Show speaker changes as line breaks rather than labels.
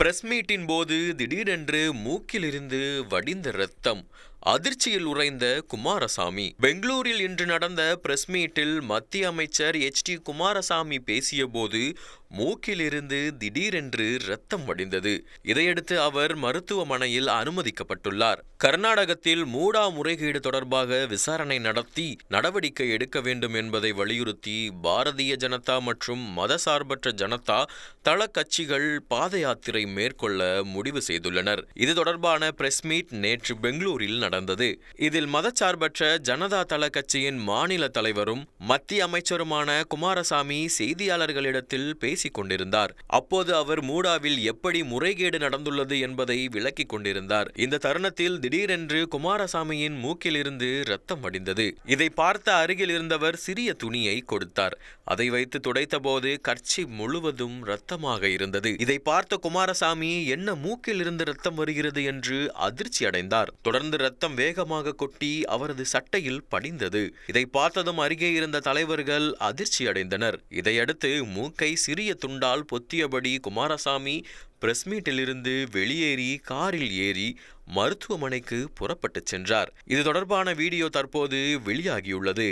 Press மீட்டின் போது திடீரென்று மூக்கிலிருந்து வடிந்த இரத்தம். அதிர்ச்சியில் உறைந்த குமாரசாமி. பெங்களூரில் இன்று நடந்த பிரஸ் மீட்டில் மத்திய அமைச்சர் எச். டி. குமாரசாமி பேசியபோது மூக்கிலிருந்து திடீரென்று ரத்தம் வடிந்தது. இதையடுத்து அவர் மருத்துவமனையில் அனுமதிக்கப்பட்டுள்ளார். கர்நாடகத்தில் மூடா முறைகேடு தொடர்பாக விசாரணை நடத்தி நடவடிக்கை எடுக்க வேண்டும் என்பதை வலியுறுத்தி பாரதிய ஜனதா மற்றும் மதசார்பற்ற ஜனதா தள கட்சிகள் பாத யாத்திரை மேற்கொள்ள முடிவு செய்துள்ளனர். இது தொடர்பான பிரஸ் மீட் நேற்று பெங்களூரில் நடந்தது. இதில் மதச்சார்பற்ற ஜனதா தள கட்சியின் மாநில தலைவரும் மத்திய அமைச்சருமான குமாரசாமி செய்தியாளர்களிடத்தில் பேசிக் கொண்டிருந்தார். அப்போது அவர் மூடாவில் எப்படி முறைகேடு நடந்துள்ளது என்பதை விளக்கிக் கொண்டிருந்தார். இந்த தருணத்தில் திடீரென்று குமாரசாமியின் மூக்கிலிருந்து ரத்தம் வடிந்தது. இதை பார்த்த அருகில் இருந்தவர் சிறிய துணியை கொடுத்தார். அதை வைத்து துடைத்தபோது கட்சி முழுவதும் ரத்தமாக இருந்தது. இதை பார்த்த குமாரசாமி என்ன மூக்கில் இருந்து ரத்தம் வருகிறது? என்று அதிர்ச்சி அடைந்தார் தொடர்ந்து ரத்தம் வேகமாக கொட்டி அவரது சட்டையில் படிந்தது. இதை பார்த்ததும் அருகே இருந்த தலைவர்கள் அதிர்ச்சி அடைந்தனர் இதையடுத்து மூக்கை சிறிய துண்டால் பொத்தியபடி குமாரசாமி பிரஸ் மீட்டிலிருந்து வெளியேறி காரில் ஏறி மருத்துவமனைக்கு புறப்பட்டுச் சென்றார். இது தொடர்பான வீடியோ தற்போது வெளியாகியுள்ளது.